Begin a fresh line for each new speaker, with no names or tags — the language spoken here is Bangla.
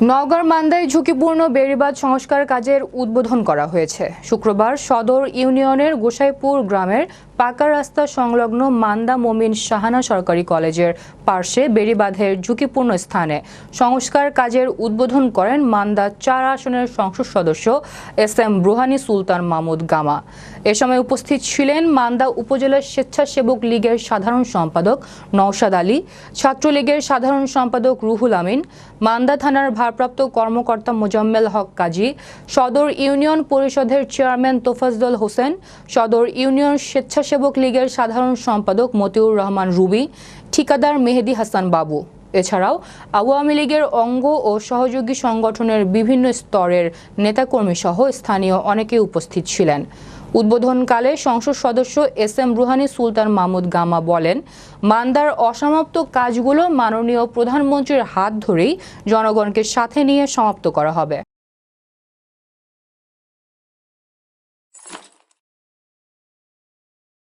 নওগাঁর মান্দায় ঝুঁকিপূর্ণ বেড়িবাঁধ সংস্কার কাজের উদ্বোধন করা হয়েছে। শুক্রবার সদর ইউনিয়নের গোসাইপুর গ্রামের পাকা রাস্তা সংলগ্ন মান্দা মমিন শাহানা সরকারি কলেজের পার্শ্বে বেড়িবাঁধের ঝুঁকিপূর্ণ স্থানে সংস্কার কাজের উদ্বোধন করেন মান্দা চার আসনের সংসদ সদস্য এস এম রুহানি সুলতান মাহমুদ গামা। এ সময় উপস্থিত ছিলেন মান্দা উপজেলা স্বেচ্ছাসেবক লীগের সাধারণ সম্পাদক নওশাদ আলী, ছাত্রলীগের সাধারণ সম্পাদক রুহুল আমিন, মান্দা থানার ভারপ্রাপ্ত কর্মকর্তা মোজাম্মেল হক কাজী, সদর ইউনিয়ন পরিষদের চেয়ারম্যান তোফাজ্জল হোসেন, সদর ইউনিয়ন স্বেচ্ছাসেবক লীগের সাধারণ সম্পাদক মতিউর রহমান রুবি, ঠিকাদার মেহেদি হাসান বাবু। এছাড়াও আওয়ামী লীগের অঙ্গ ও সহযোগী সংগঠনের বিভিন্ন স্তরের নেতাকর্মী সহ স্থানীয় অনেকে উপস্থিত ছিলেন। উদ্বোধনকালে সংসদ সদস্য এস এম রুহানি সুলতান মাহমুদ গামা বলেন, মান্দার অসমাপ্ত কাজগুলো মাননীয় প্রধানমন্ত্রীর হাত ধরেই জনগণকে সাথে নিয়ে সমাপ্ত করা হবে।